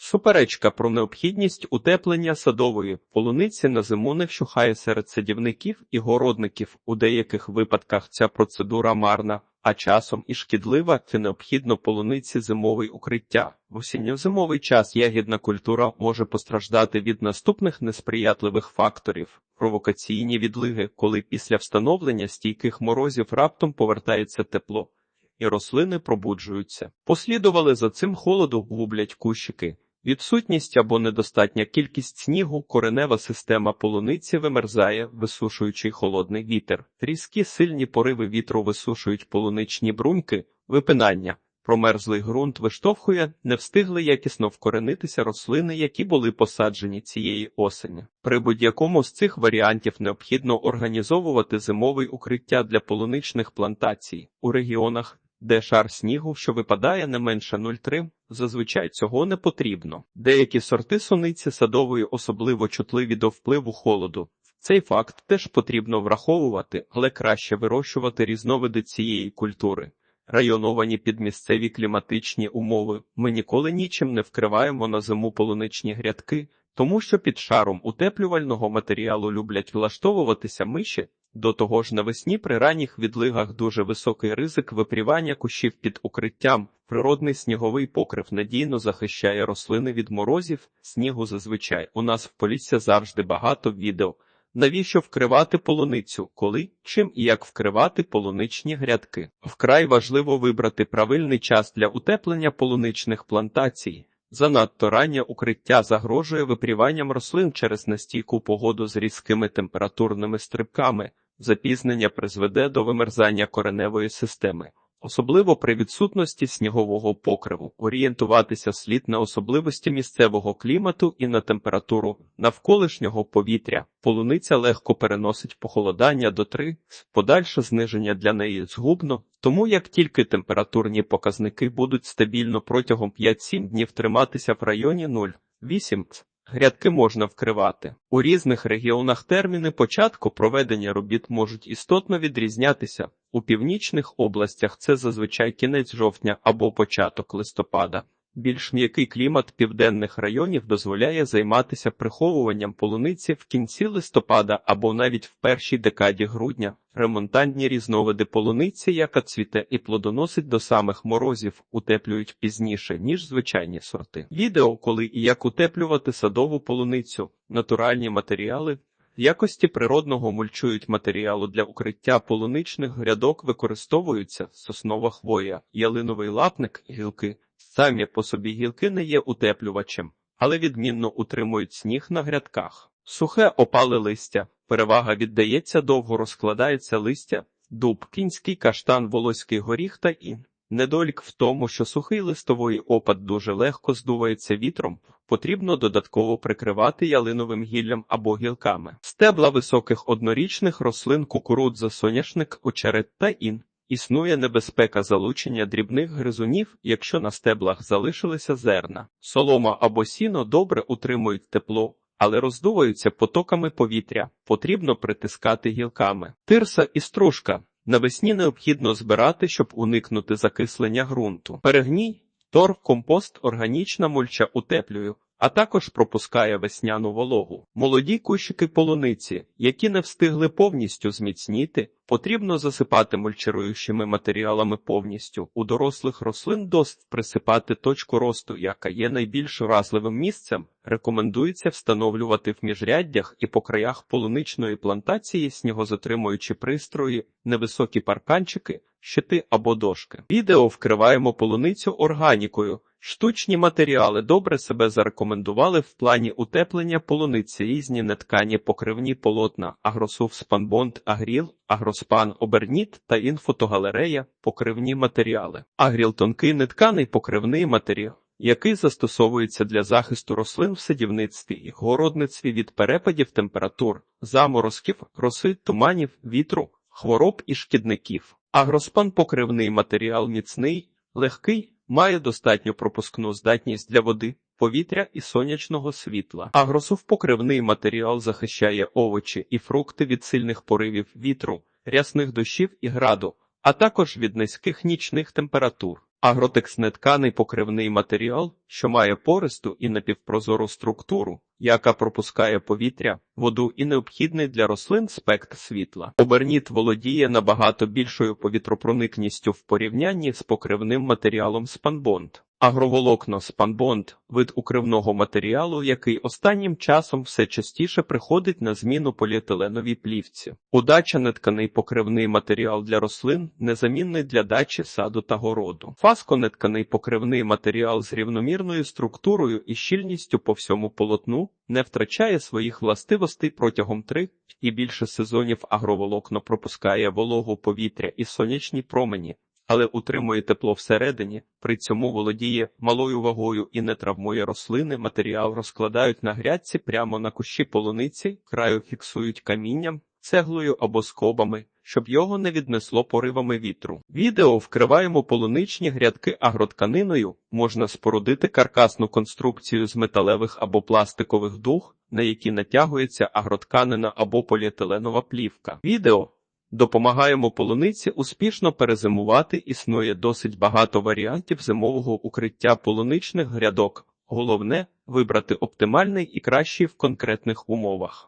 Суперечка про необхідність утеплення садової полуниці на зиму не вщухає серед садівників і городників. У деяких випадках ця процедура марна, а часом і шкідлива, це необхідно полуниці зимовий укриття. В осінньо-зимовий час ягідна культура може постраждати від наступних несприятливих факторів. Провокаційні відлиги, коли після встановлення стійких морозів раптом повертається тепло, і рослини пробуджуються. Послідували за цим холоду гублять кущики. Відсутність або недостатня кількість снігу, коренева система полуниці вимерзає, висушуючи холодний вітер. Різкі сильні пориви вітру висушують полуничні бруньки, випинання. Промерзлий ґрунт виштовхує, не встигли якісно вкоренитися рослини, які були посаджені цієї осені. При будь-якому з цих варіантів необхідно організовувати зимове укриття для полуничних плантацій у регіонах, де шар снігу, що випадає не менше 0,3, зазвичай цього не потрібно. Деякі сорти суниці садової особливо чутливі до впливу холоду. Цей факт теж потрібно враховувати, але краще вирощувати різновиди цієї культури. Районовані під місцеві кліматичні умови. Ми ніколи нічим не вкриваємо на зиму полуничні грядки, тому що під шаром утеплювального матеріалу люблять влаштовуватися миші. До того ж, навесні при ранніх відлигах дуже високий ризик випрівання кущів під укриттям. Природний сніговий покрив надійно захищає рослини від морозів, снігу зазвичай. У нас в Полісся завжди багато відео. Навіщо вкривати полуницю, коли, чим і як вкривати полуничні грядки? Вкрай важливо вибрати правильний час для утеплення полуничних плантацій. Занадто раннє укриття загрожує випріванням рослин через настійку погоду з різкими температурними стрибками. Запізнення призведе до вимерзання кореневої системи. Особливо при відсутності снігового покриву орієнтуватися слід на особливості місцевого клімату і на температуру навколишнього повітря. Полуниця легко переносить похолодання до 3, подальше зниження для неї згубно, тому як тільки температурні показники будуть стабільно протягом 5-7 днів триматися в районі 0,8, Грядки можна вкривати. У різних регіонах терміни початку проведення робіт можуть істотно відрізнятися. У північних областях це зазвичай кінець жовтня або початок листопада. Більш м'який клімат південних районів дозволяє займатися приховуванням полуниці в кінці листопада або навіть в першій декаді грудня. Ремонтантні різновиди полуниці, яка цвіте і плодоносить до самих морозів, утеплюють пізніше, ніж звичайні сорти. Відео, коли і як утеплювати садову полуницю, натуральні матеріали. В якості природного мульчують матеріалу для укриття полуничних грядок використовуються соснова хвоя, ялиновий лапник, гілки. Самі по собі гілки не є утеплювачем, але відмінно утримують сніг на грядках. Сухе опале листя. Перевага віддається довго розкладається листя, дуб, кінський каштан, волоський горіх та ін. Недолік в тому, що сухий листовий опад дуже легко здувається вітром, потрібно додатково прикривати ялиновим гіллям або гілками. Стебла високих однорічних рослин кукурудза, соняшник, очерет та ін. Існує небезпека залучення дрібних гризунів, якщо на стеблах залишилися зерна. Солома або сіно добре утримують тепло, але роздуваються потоками повітря, потрібно притискати гілками. Тирса і стружка навесні необхідно збирати, щоб уникнути закислення ґрунту. Перегній, торф, компост, органічна мульча утеплюю. А також пропускає весняну вологу. Молоді кущики полуниці, які не встигли повністю зміцніти, потрібно засипати мульчируючими матеріалами повністю. У дорослих рослин досить присипати точку росту, яка є найбільш вразливим місцем. Рекомендується встановлювати в міжряддях і по краях полуничної плантації снігозатримуючі пристрої, невисокі парканчики, щити або дошки. Відео вкриваємо полуницю органікою. Штучні матеріали добре себе зарекомендували в плані утеплення полуниці різні неткані покривні полотна, агросув спанбонд, агріл, агроспан, оберніт та інфотогалерея, покривні матеріали. Агріл тонкий нетканий покривний матеріал, який застосовується для захисту рослин в садівництві і городництві від перепадів температур, заморозків, роси, туманів, вітру, хвороб і шкідників. Агроспан покривний матеріал міцний, легкий. Має достатню пропускну здатність для води, повітря і сонячного світла. Агросув покривний матеріал захищає овочі і фрукти від сильних поривів вітру, рясних дощів і граду, а також від низьких нічних температур. Агротекс нетканий покривний матеріал що має пористу і напівпрозору структуру, яка пропускає повітря, воду і необхідний для рослин спектр світла. Оберніт володіє набагато більшою повітропроникністю в порівнянні з покривним матеріалом спанбонд. Агроволокно спанбонд – вид укривного матеріалу, який останнім часом все частіше приходить на зміну поліетиленовій плівці. Удача нетканий покривний матеріал для рослин незамінний для дачі саду та городу. Фасконетканий покривний матеріал з рівномірною структурою і щільністю по всьому полотну не втрачає своїх властивостей протягом три і більше сезонів агроволокно пропускає вологу повітря і сонячні промені, але утримує тепло всередині, при цьому володіє малою вагою і не травмує рослини. Матеріал розкладають на грядці прямо на кущі полуниці, краю фіксують камінням, цеглою або скобами, щоб його не віднесло поривами вітру. Відео вкриваємо полуничні грядки агротканиною, можна спорудити каркасну конструкцію з металевих або пластикових дуг, на які натягується агротканина або поліетиленова плівка. Відео Допомагаємо полуниці успішно перезимувати. Існує досить багато варіантів зимового укриття полуничних грядок. Головне вибрати оптимальний і кращий в конкретних умовах.